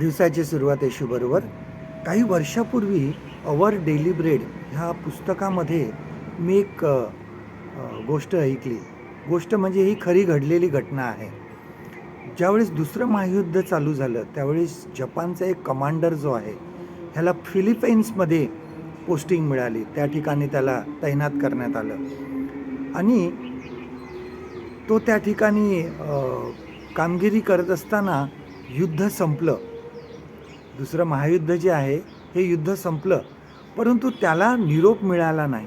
दिवसाची सुरुवात येशूबरोबर काही वर्षापूर्वी अवर डेली ब्रेड ह्या पुस्तकामध्ये मी एक गोष्ट ऐकली. गोष्ट म्हणजे ही खरी घडलेली घटना आहे. ज्यावेळेस दुसरं महायुद्ध चालू झालं त्यावेळेस जपानचा एक कमांडर जो आहे ह्याला फिलिपाईन्समध्ये पोस्टिंग मिळाली. त्या ठिकाणी त्याला तैनात करण्यात आलं. आणि तो त्या ठिकाणी कामगिरी करत असताना युद्ध संपलं. दुसरं महायुद्ध जे आहे हे युद्ध संपलं. परंतु त्याला निरोप मिळाला नाही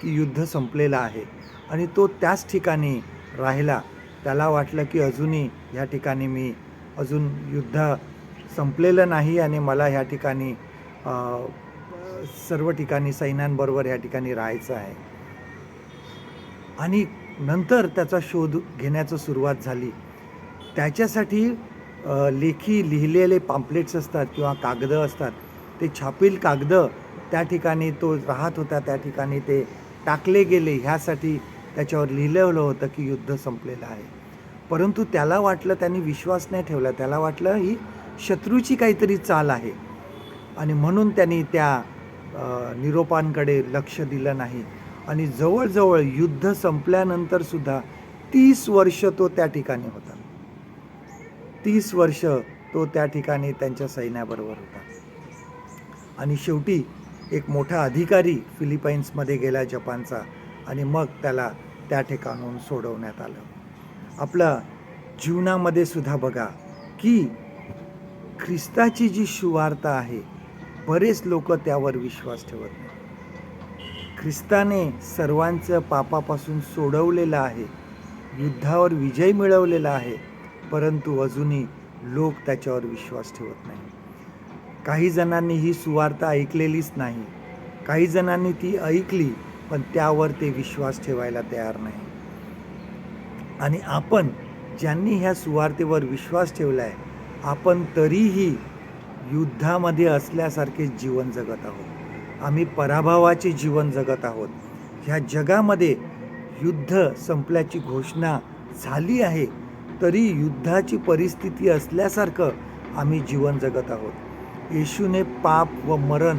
की युद्ध संपलेलं आहे. आणि तो त्याच ठिकाणी राहिला. त्याला वाटलं की अजूनही ह्या ठिकाणी मी अजून युद्ध संपलेलं नाही आणि मला ह्या ठिकाणी सर्व ठिकाणी सैन्यांबरोबर ह्या ठिकाणी राहायचं आहे. आणि नंतर त्याचा शोध घेण्याचं सुरुवात झाली. त्याच्यासाठी लेखी लिहिलेले पाम्पलेट्स असतात किंवा कागदं असतात ते छापील कागदं त्या ठिकाणी तो राहत होता त्या ठिकाणी ते टाकले गेले ह्यासाठी त्याच्यावर लिहिलेलं होतं की युद्ध संपलेलं आहे. परंतु त्याला वाटलं त्यांनी विश्वास नाही ठेवला. त्याला वाटलं ही शत्रूची काहीतरी चाल आहे. आणि म्हणून त्यांनी त्या निरोपांकडे लक्ष दिलं नाही. आणि जवळजवळ युद्ध संपल्यानंतरसुद्धा तीस वर्ष तो त्या ठिकाणी होता. तीस वर्ष तो त्या ठिकाणी त्यांच्या सैन्याबरोबर होता. आणि शेवटी एक मोठा अधिकारी फिलिपाईन्समध्ये गेला जपानचा आणि मग त्याला त्या ठिकाणून सोडवण्यात आलं. आपलं जीवनामध्ये सुद्धा बघा की ख्रिस्ताची जी सुवार्ता आहे बरेच लोक त्यावर विश्वास ठेवत नाही ख्रिस्ताने सर्वांचं पापापासून सोडवलेलं आहे युद्धावर विजय मिळवलेला आहे परंतु अजूनही लोक त्याच्यावर विश्वास ठेवत नाही. काही जणांनी ही सुवार्ता ऐकलेलीच नाही. काही जणांनी ती ऐकली पण त्यावर ते विश्वास ठेवायला तयार नाही. आणि आपण ज्यांनी ह्या सुवार्तेवर विश्वास ठेवला आहे आपण तरीही युद्धामध्ये असल्यासारखे जीवन जगत आहोत. आम्ही पराभवाचे जीवन जगत आहोत. ह्या जगामध्ये युद्ध संपल्याची घोषणा झाली आहे. तरी युद्धाची परिस्थिती असल्यासारखं आम्ही जीवन जगत आहोत. येशूने पाप व मरण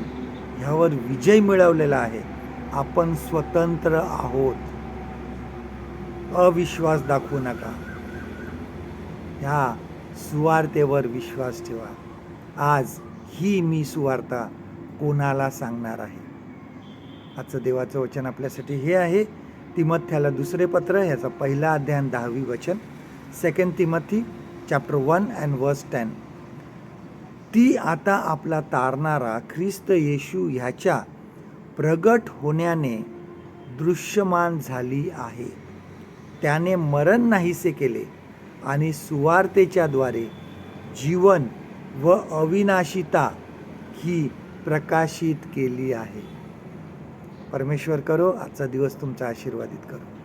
ह्यावर विजय मिळवलेला आहे. आपण स्वतंत्र आहोत. अविश्वास दाखवू नका. ह्या सुवार्तेवर विश्वास ठेवा. आज ही मी सुवार्ता कोणाला सांगणार आहे? आजचं देवाचं वचन आपल्यासाठी हे आहे. तिमथ्याला दुसरे पत्र ह्याचा पहिला अध्ययन दहावी वचन. Second Timothy chapter one and verse ten ती आता आपला तारणारा ख्रिस्त येशू ह्याच्या प्रगट होण्याने दृश्यमान झाली आहे. त्याने मरण नाहीसे केले आणि सुवार्तेच्याद्वारे जीवन व अविनाशिता ही प्रकाशित केली आहे. परमेश्वर करो आजचा दिवस तुमचा आशीर्वादित करो.